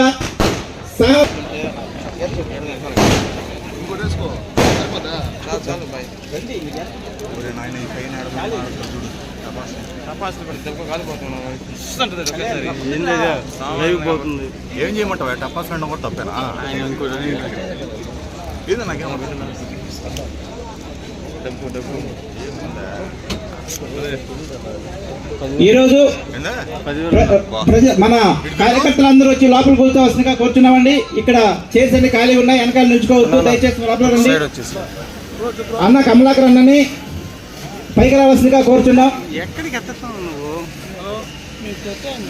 కోరుతుండగా సహ ఏం చేయమంటావు? టపాస్ అండ్ కూడా తప్పేనా? ఇది నాకేమో ఈరోజు మన కార్యకర్తలందరూ వచ్చి లోపల కూర్చోవలసిందిగా కూర్చున్నామండి. ఇక్కడ చైర్స్ అన్ని ఖాళీ ఉన్నాయి. వెనకాల నిల్చుకోవద్దు. దయచేసి లోపల రండి. అన్న కమలాకర్ అన్నని పైకి రావాల్సిందిగా నువ్వు?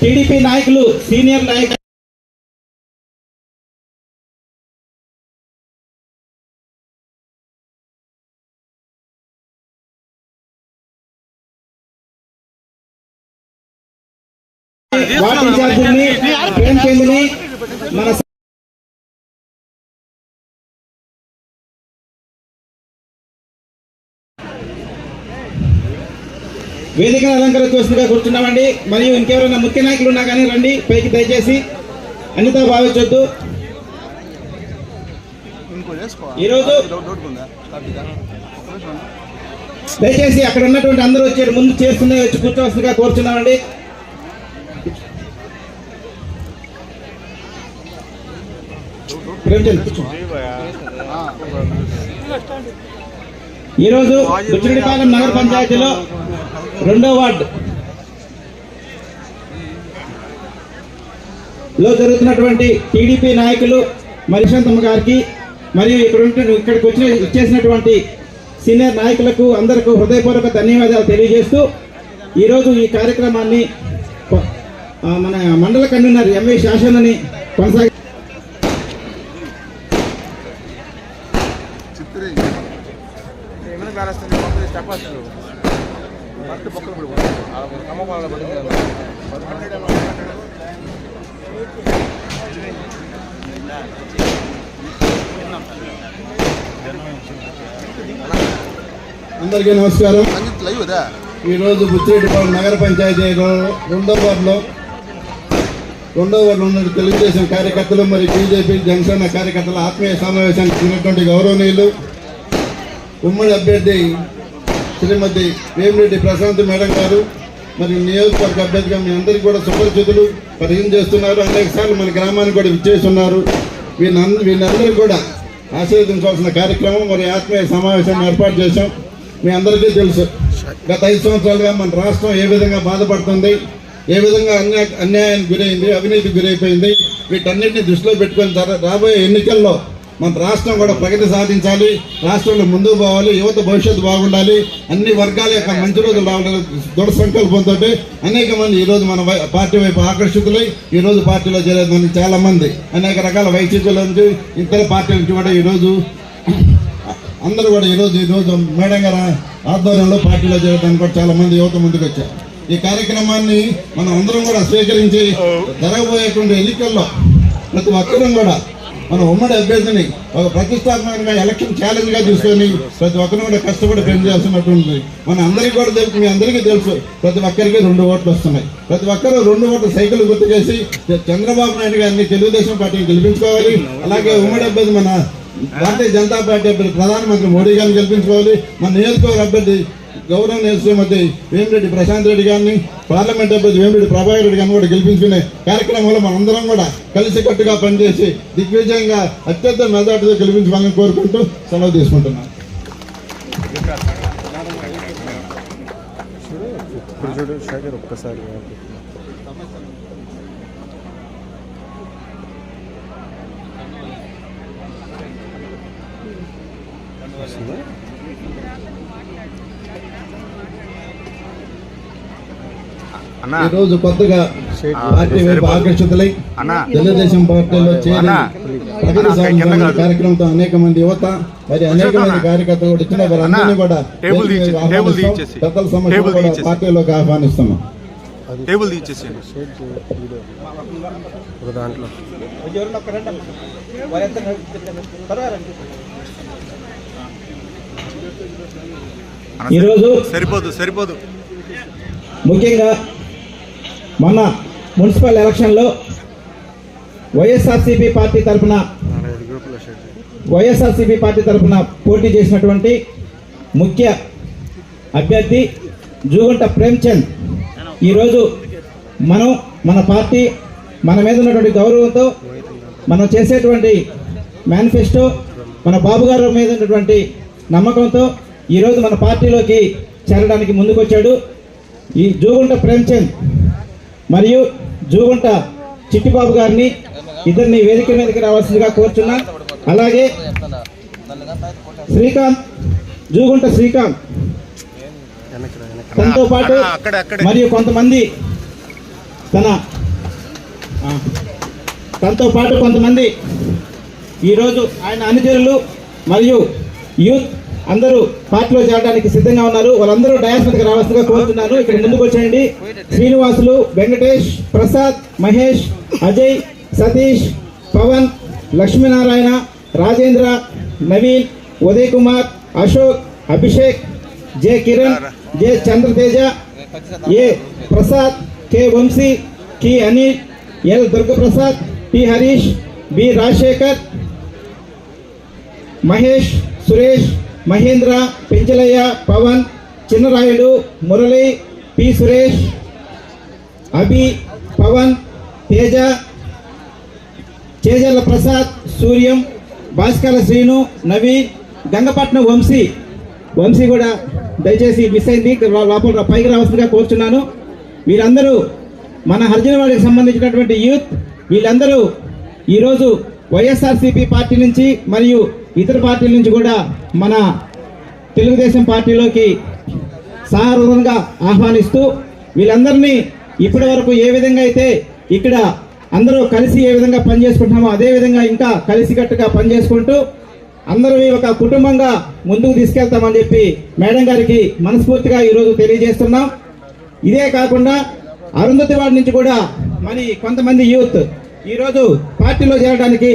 టీడీపీ నాయకులు సీనియర్ నాయకులు మన వేదికను అలంకరించవలసిందిగా కూర్చున్నామండి మరియు ఇంకెవరైనా ముఖ్య నాయకులు ఉన్నా కానీ రండి పైకి దయచేసి. అన్నితో భావించొద్దు. ఈరోజు దయచేసి అక్కడ ఉన్నటువంటి అందరూ వచ్చి ముందు చేస్తున్న వచ్చి కూర్చోవలసిందిగా కోరుచున్నామండి. ఈరోజు బుచ్చిరెడ్డిపాలెం నగర పంచాయతీలో రెండో వార్డు లో జరుగుతున్నటువంటి టీడీపీ నాయకులు మరిశాంతమ్మ గారికి మరియు ఇక్కడ ఉంటే ఇక్కడికి వచ్చిన ఇచ్చేసినటువంటి సీనియర్ నాయకులకు అందరికీ హృదయపూర్వక ధన్యవాదాలు తెలియజేస్తూ ఈరోజు ఈ కార్యక్రమాన్ని మన మండల కన్వీనర్ ఎంఏ శాసనని కొనసాగి అందరికీ నమస్కారం. ఈరోజు బుచ్చిరెడ్డిపాలెం నగర పంచాయతీలో రెండో వార్డులో రెండో వార్డులో ఉన్న తెలుగుదేశం కార్యకర్తలు మరియు బీజేపీ జనసేన కార్యకర్తల ఆత్మీయ సమావేశానికి చెందినటువంటి గౌరవనీయులు ఉమ్మడి అభ్యర్థి శ్రీమతి వేమిరెడ్డి ప్రశాంత్ మేడం గారు మరి నియోజకవర్గ అభ్యర్థిగా మీ అందరికీ కూడా సుపరిచితులు పరిచయం చేస్తున్నారు. అనేక సార్లు మన గ్రామానికి కూడా విచ్చేస్తున్నారు. వీళ్ళంద వీళ్ళందరూ కూడా ఆశీర్వదించాల్సిన కార్యక్రమం మరి ఆత్మీయ సమావేశాన్ని ఏర్పాటు చేశాం. మీ అందరికీ తెలుసు. గత ఐదు సంవత్సరాలుగా మన రాష్ట్రం ఏ విధంగా బాధపడుతుంది ఏ విధంగా అన్యాయ అన్యాయానికి గురైంది అవినీతికి గురైపోయింది వీటన్నిటిని దృష్టిలో పెట్టుకొని తర్వాత రాబోయే ఎన్నికల్లో మన రాష్ట్రం కూడా ప్రగతి సాధించాలి రాష్ట్రంలో ముందుకు పోవాలి యువత భవిష్యత్తు బాగుండాలి అన్ని వర్గాల యొక్క మంచి రోజులు రావాలని దృఢ సంకల్పంతో అనేక మంది ఈరోజు మన వై- పార్టీ వైపు ఆకర్షితులై ఈ రోజు పార్టీలో చేరేది చాలా మంది అనేక రకాల వైసీపీల నుంచి ఇతర పార్టీల నుంచి కూడా ఈరోజు అందరూ కూడా ఈరోజు ఈరోజు మేడం గారు ఆధ్వర్యంలో పార్టీలో చేరడానికి కూడా చాలా మంది యువత ముందుకు వచ్చారు. ఈ కార్యక్రమాన్ని మనం అందరం కూడా స్వీకరించి జరగబోయేటువంటి ఎన్నికల్లో ప్రతి ఒక్కరూ కూడా మన ఉమ్మడి అభ్యర్థిని ఒక ప్రతిష్టాత్మకంగా ఎలక్షన్ ఛాలెంజ్గా తీసుకొని ప్రతి ఒక్కరు కూడా కష్టపడి పనిచేస్తున్నట్టుంది మన అందరికీ కూడా తెలుసు మీ అందరికీ తెలుసు ప్రతి ఒక్కరికి రెండు ఓట్లు వస్తున్నాయి. ప్రతి ఒక్కరు రెండు ఓట్లు సైకిల్ గుర్తు చేసి చంద్రబాబు నాయుడు గారిని తెలుగుదేశం పార్టీని గెలిపించుకోవాలి. అలాగే ఉమ్మడి అభ్యర్థి మన భారతీయ జనతా పార్టీ అభ్యర్థి ప్రధానమంత్రి మోడీ గారిని గెలిపించుకోవాలి. మన నియోజకవర్గ అభ్యర్థి గౌరవ శ్రీమతి వేమిరెడ్డి ప్రశాంత్ రెడ్డి గారిని పార్లమెంట్ అభ్యర్థి వేమిరెడ్డి ప్రభాకర్ రెడ్డి గారిని కూడా గెలిపించుకునే కార్యక్రమంలో మనందరం కూడా కలిసికట్టుగా పనిచేసి దిగ్విజయంగా అత్యంత మెజార్టీతో గెలిపించుకోవాలని కోరుకుంటూ సెలవు తీసుకుంటున్నాను ఇప్పుడు చూడు షాగర్ ఒక్కసారి అన్నా. ఈ రోజు కొత్తగా పార్టీ వైపు ఆకర్షితులై తెలుగుదేశం పార్టీలో చేరి అన్నా. ప్రగతి అన్నా, సాధించాలనే కింద కాదు. కార్యక్రమంతో అనేక మంది యువత మరి అనేక మంది. కార్యకర్తలు కూడా ఇచ్చిన వారందరినీ కూడా. పెద్దల. పార్టీలోకి ఆహ్వానిస్తున్నాం. టేబుల్ తీసేసేయండి షేర్ చేయ- వీడియో ఒక దాంట్లో అన్నా, ఈరోజు సరిపోదు సరిపోదు. ముఖ్యంగా మొన్న మున్సిపల్ ఎలక్షన్లో వైఎస్ఆర్సీపీ పార్టీ తరఫున వైఎస్ఆర్సీపీ పార్టీ తరఫున పోటీ చేసినటువంటి ముఖ్య అభ్యర్థి జూగుంట ప్రేమ్చంద్. ఈరోజు మనం మన పార్టీ మన మీద ఉన్నటువంటి గౌరవంతో మనం చేసేటువంటి మేనిఫెస్టో మన బాబు గారి మీద ఉన్నటువంటి నమ్మకంతో ఈరోజు మన పార్టీలోకి చేరడానికి ముందుకొచ్చాడు ఈ జూగుంట ప్రేమ్చంద్ మరియు జూగుంట చిట్టిబాబు గారిని ఇద్దరిని వేదిక మీదకి రావాల్సిందిగా కోరుచున్నా అలాగే శ్రీకాంత్ జూగుంట శ్రీకాంత్. తనతో పాటు. మరియు కొంతమంది తన తనతో పాటు కొంతమంది ఈరోజు ఆయన అనుచరులు మరియు యూత్ అందరూ పార్టీలో చేరడానికి సిద్ధంగా ఉన్నారు. వాళ్ళందరూ డయాస్ మీదకి రావాల్సిందిగా కోరుతున్నాను. ఇక్కడ ముందుకు వచ్చేయండి. Srinivasulu Venkatesh Prasad Mahesh Ajay Satish Pavan Lakshminarayana Rajendra Naveen Uday Kumar Ashok Abhishek J Kiran J Chandrateja A Prasad K Vamshi కి Anil L Durgaprasad T Harish B Rajasekhar Mahesh Suresh Mahendra Penchalaiah Pavan Chinnarayudu Murali P. Suresh Abhi Pavan Teja Chejalla Prasad Suryam Bhaskara Srinu Naveen Gangapatnam Vamshi. Vamshi కూడా దయచేసి miss అయింది. లోపల పైకి రావాల్సిందిగా కోరుచున్నాను. వీరందరూ మన హర్జనవాడికి సంబంధించినటువంటి యూత్ వీళ్ళందరూ ఈరోజు వైఎస్ఆర్సీపీ పార్టీ నుంచి మరియు ఇతర పార్టీల నుంచి కూడా మన తెలుగుదేశం పార్టీలోకి సాధారణంగా ఆహ్వానిస్తూ వీళ్ళందరినీ ఇప్పటి వరకు ఏ విధంగా అయితే ఇక్కడ అందరూ కలిసి ఏ విధంగా పనిచేసుకుంటున్నామో అదే విధంగా ఇంకా కలిసికట్టుగా పనిచేసుకుంటూ అందరూ ఒక కుటుంబంగా ముందుకు తీసుకెళ్తామని చెప్పి మేడం గారికి మనస్ఫూర్తిగా ఈరోజు తెలియజేస్తున్నాం. ఇదే కాకుండా అరుంధతి వాడి నుంచి కూడా మరి కొంతమంది యూత్ ఈరోజు పార్టీలో చేరడానికి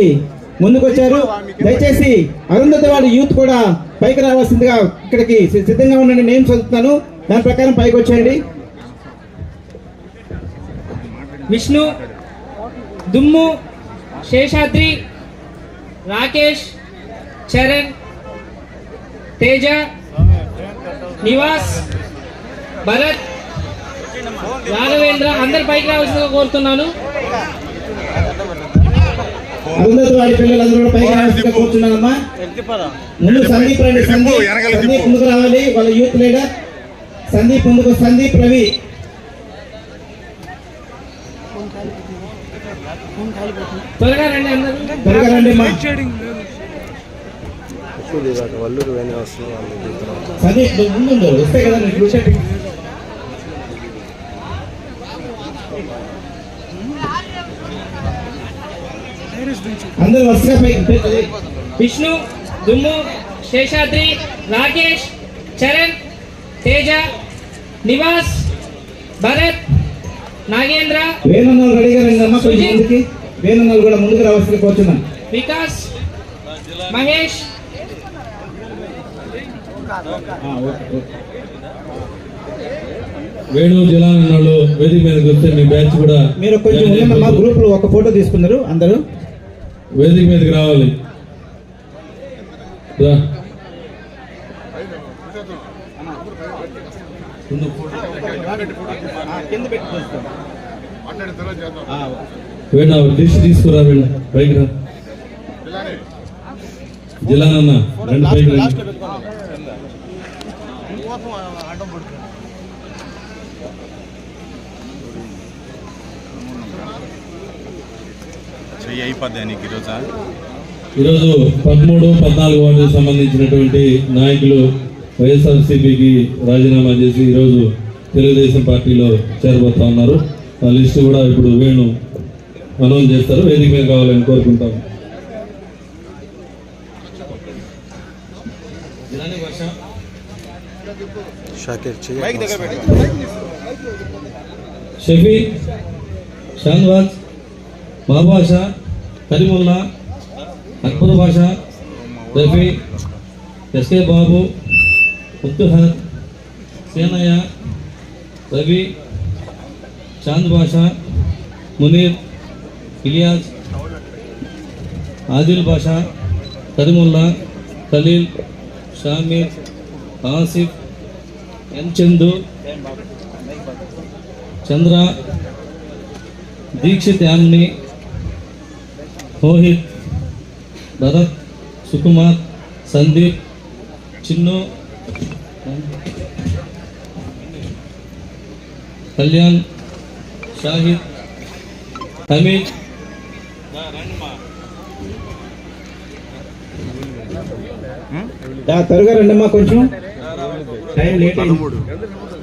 ముందుకొచ్చారు. దయచేసి అరుంధతి వాడి యూత్ కూడా పైకి రావాల్సిందిగా ఇక్కడికి సిద్ధంగా ఉండండి. నేను చదువుతాను దాని ప్రకారం పైకి వచ్చేయండి. విష్ణు దుమ్ము శేషాద్రి రాకేష్ చరణ్ తేజ నివాస్ భరత్ రాఘవేంద్ర అందరి పైకి రావాల్సిందిగా కోరుతున్నాను. అరుంధతి వాడి పిల్లలందరూ కూడా పైకి రావాల్సిందిగా కూర్చున్నానమ్మా. ముందు సందీప్ రండి సందీప్. ముందుకు రావాలి వాళ్ళ యూత్ లీడర్. సందీప్ ముందుకు సందీప్ రవి. త్వరగా రండి రండి అమ్మా. సందీప్ ముందు. వస్తే కదా అందరూ వరుసగా విష్ణు దుమ్ము శేషాద్రి రాకేష్ చరణ్ తేజ నివాస్ భరత్ నాగేంద్ర రెడీగా కొంచెం ముందుకి. కూడా వికాస్ మహేష్. వేణు ఉన్నాడు వేదిక మీదకి వస్తే మీ బ్యాచ్ కూడా మీరు కొంచెం మా గ్రూప్లో ఒక ఫోటో తీసుకున్నారు అందరూ. వేదిక మీదకి రావాలి. రా. కింద డిష్ తీసుకురా వీళ్ళ పైకి రా. జిల్లానన్న రెండు పైకి రండి. చెయ్యి అయిపోద్ది నీకు ఈరోజా. ఈరోజు పదమూడు పద్నాలుగు వార్డుకు సంబంధించినటువంటి నాయకులు వైఎస్ఆర్సీపీకి రాజీనామా చేసి ఈరోజు తెలుగుదేశం పార్టీలో చేరబోతా ఉన్నారు. ఆ లిస్టు కూడా ఇప్పుడు వేణు అనౌన్స్ చేస్తారు. వేదిక మీద కావాలని కోరుకుంటాం. షాకేర్ చెయ్యి Shafi Shahnawaz. Babasha Karimulla Akbar Basha Rafi S K Babu Muthuhar Senaiah Ravi Chand Basha Munir Ilyas Adil Basha Karimulla Khalil Shamir Asif N Chandu Chandra Dixit Yamni Mohit Bharat Sukumar Sandeep Chinnu Kalyan Shahid Hamid దా, త్వరగా రండమ్మా కొంచెం. టైం లేట్ అయింది.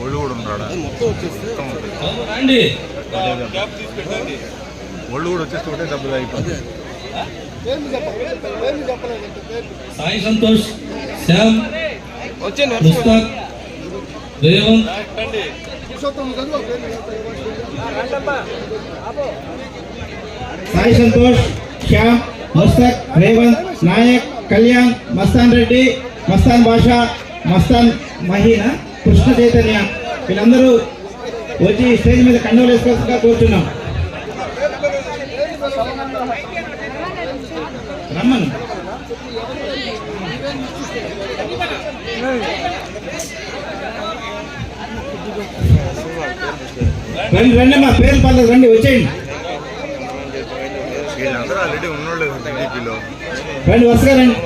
ఒళ్ళు కూడా ఉన్నాడా రండి. ఒళ్ళు కూడా వచ్చేస్తే ఒకటే డబ్బులు అయిపోతుంది సాయి సంతోష్ శ్యామ్ రేవంత్. సాయి సంతోష్ శ్యామ్ ముస్తక్ రేవంత్ నాయక్ కళ్యాణ్ మస్తాన్ రెడ్డి మస్తాన్ బాషా మస్తాన్ మహీనా? కృష్ణ చైతన్య వీళ్ళందరూ వచ్చి స్టేజ్ మీద కండోలు వేసుకోవాల్సిందిగా కోరుతున్నాం. రమ్మను. రండి రండి మా పేరు పర్లేదు రండి వచ్చేయండి. రండి వరుసగా రండి.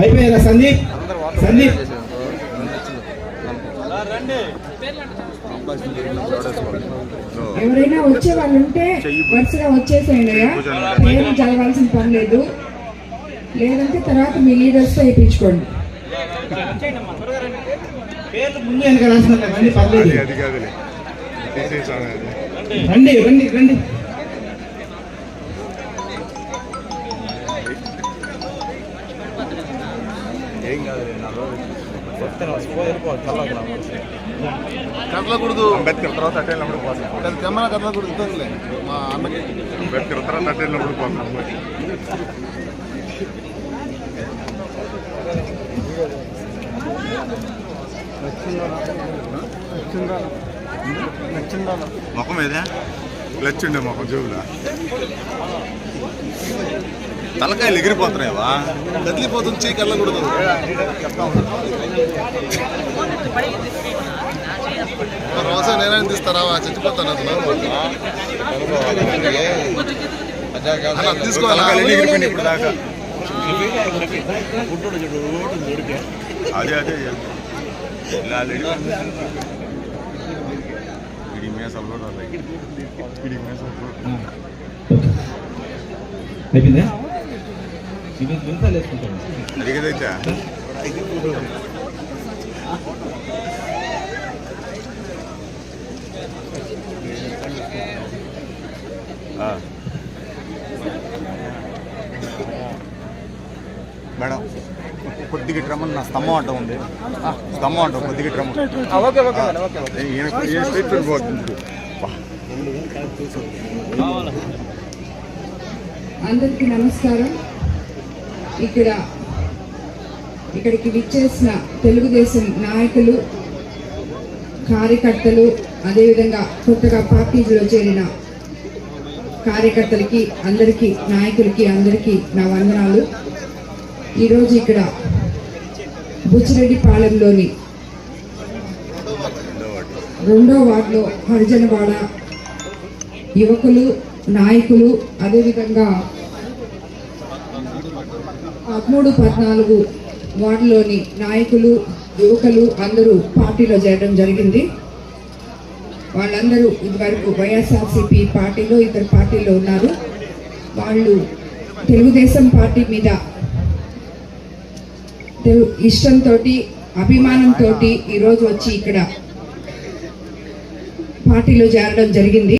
అయిపోయారా సందీప్? సందీప్? ఎవరైనా వచ్చే వాళ్ళు ఉంటే వరుసగా వచ్చేసేయండి. పేరు చదవాల్సిన పని లేదు. లేదంటే తర్వాత మీ లీడర్స్తో వేయించుకోండి. పేర్లు ముందు వెనక రాసిన పర్లేదు. రండి రండి రండి. కదలకూడదు. అంబేద్కర్ తర్వాత అట్టే వెళ్ళినప్పుడు పోతాం. తెమ్మన కదలకూడదు ఇబ్బందిలే. మా అన్నకి. అంబేద్కర్ తర్వాత అట్టే వెళ్ళినప్పుడు పోతాం. ముఖం ఏదే? క్లచ్ ఉండే ముఖం జోబులా తలకాయలు ఎగిరిపోతున్నాయవా కదిలిపోతుంది చేయి కళ్ళకూడదు రోజు నేనే తీస్తారా? చచ్చిపోతాను అలా తీసుకోవాలి? ఇప్పుడు దాకా? అదే అదే. ఇలా ఆల్రెడీ ఇడి మేసాలు కూడా ఉన్నాయి. ఇడి మేసాలు కూడా అయిపోయిందా ఇది గుంతలు వేసుకుంటాను అడిగేదైతే మేడం కొద్దిగా రమ్మని నా స్తంభం అంట ఉంది. స్తంభం అంట కొద్దిగా స్టేట్మెంట్ పోతుంది? అందరికీ నమస్కారం. ఇక్కడ ఇక్కడికి విచ్చేసిన తెలుగుదేశం నాయకులు కార్యకర్తలు అదేవిధంగా కొత్తగా పార్టీలో చేరిన కార్యకర్తలకి అందరికీ నాయకులకి అందరికీ నా వందనాలు. ఈరోజు ఇక్కడ బుచ్చిరెడ్డిపాలెంలోని రెండో వార్డులో హరిజనవాడ యువకులు నాయకులు అదేవిధంగా పదమూడు పద్నాలుగు వార్డులోని నాయకులు యువకులు అందరూ పార్టీలో చేరడం జరిగింది. వాళ్ళందరూ ఇదివరకు వైఎస్ఆర్సీపీ పార్టీలో ఇతర పార్టీలో ఉన్నారు. వాళ్ళు తెలుగుదేశం పార్టీ మీద ఇష్టంతో అభిమానంతో ఈరోజు వచ్చి ఇక్కడ పార్టీలో చేరడం జరిగింది.